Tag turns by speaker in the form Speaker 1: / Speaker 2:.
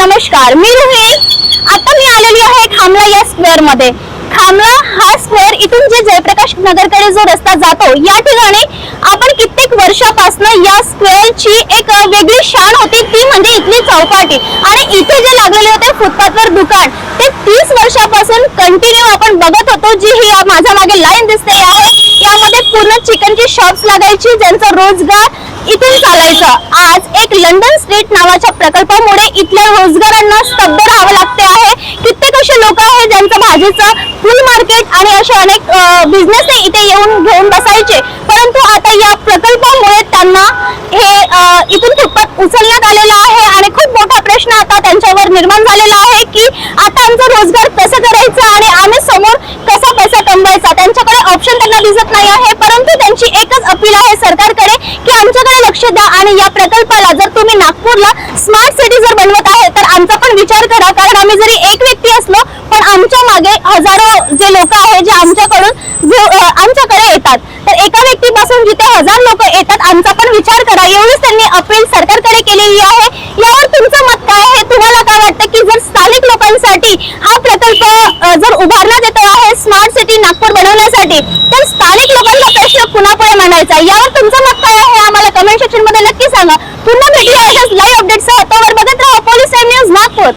Speaker 1: नमस्कार मी रुही आता मी आलेली आहे खामला या स्क्वेअरमध्ये. खामला हा स्क्वेअर इथून जे जयप्रकाश नगरकडे जो रस्ता जातो या ठिकाणी आपण कित्येक वर्षापासून या स्क्वेअरची एक वेगळी शान होती ती म्हणजे इथली चौपाटी. आणि इथे जे लागलेले होते फुटपाथवर दुकान ते तीस वर्षापासून कंटिन्यू आपण बघत होतो जी ही माझ्या मागे लाईन दिसते आहे यामध्ये पूर्ण चिकनची शॉप्स लागायची ज्यांचा रोजगार इथून चालायचं. आज एक लंडन स्ट्रीट नावाच्या प्रकल्पामुळे इथल्या रोजगारांना स्तब्ध राहावं लागते आहे. कित्येक असे लोक आहेत ज्यांचं भाजीचं फुल मार्केट आणि असे अनेक बिझनेस इथे येऊन घेऊन बसायचे. परंतु आता या प्रकल्पामुळे त्यांना हे इथून फुटपाथ उचलण्यात आलेला आहे आणि खूप मोठा प्रश्न आता त्यांच्यावर निर्माण झालेला आहे की आता आमचा रोजगार कसं करायचा आणि आम्ही समोर कसा पैसा कमवायचा? त्यांच्याकडे ऑप्शन त्यांना दिसत नाही आहे. परंतु त्यांची एकच अपील आहे सरकार लक्ष द्या आणि या प्रकल्पाला जर तुम्ही नागपूरला स्मार्ट सिटी जर बनवत आहे तर आमचा पण विचार करा. कारण आम्ही जरी एक व्यक्ती असलो पण आमच्या मागे हजारो जे लोक आहेत जे आमच्याकडून जे आमच्याकडे येतात. तर एका व्यक्तीपासून जिथे हजार लोक येतात आमचा पण विचार करा. एवढीच त्यांनी अपील सरकारकडे केलेली आहे. यावर तुमचं मत काय आहे? तुम्हाला काय वाटतं की जर स्थानिक लोकांसाठी हा प्रकल्प जर उभारण्यात येतो आहे स्मार्ट सिटी नागपूर बनवण्यासाठी तर स्थानिक लोकांचा प्रश्न कुणापुढे मांडायचा यावर तुमचं मत काय आहे? कमेंट सेक्शनमध्ये नक्की सांगा. पुन्हा भेटूया लाईव्ह अपडेट्स तोवर बघा.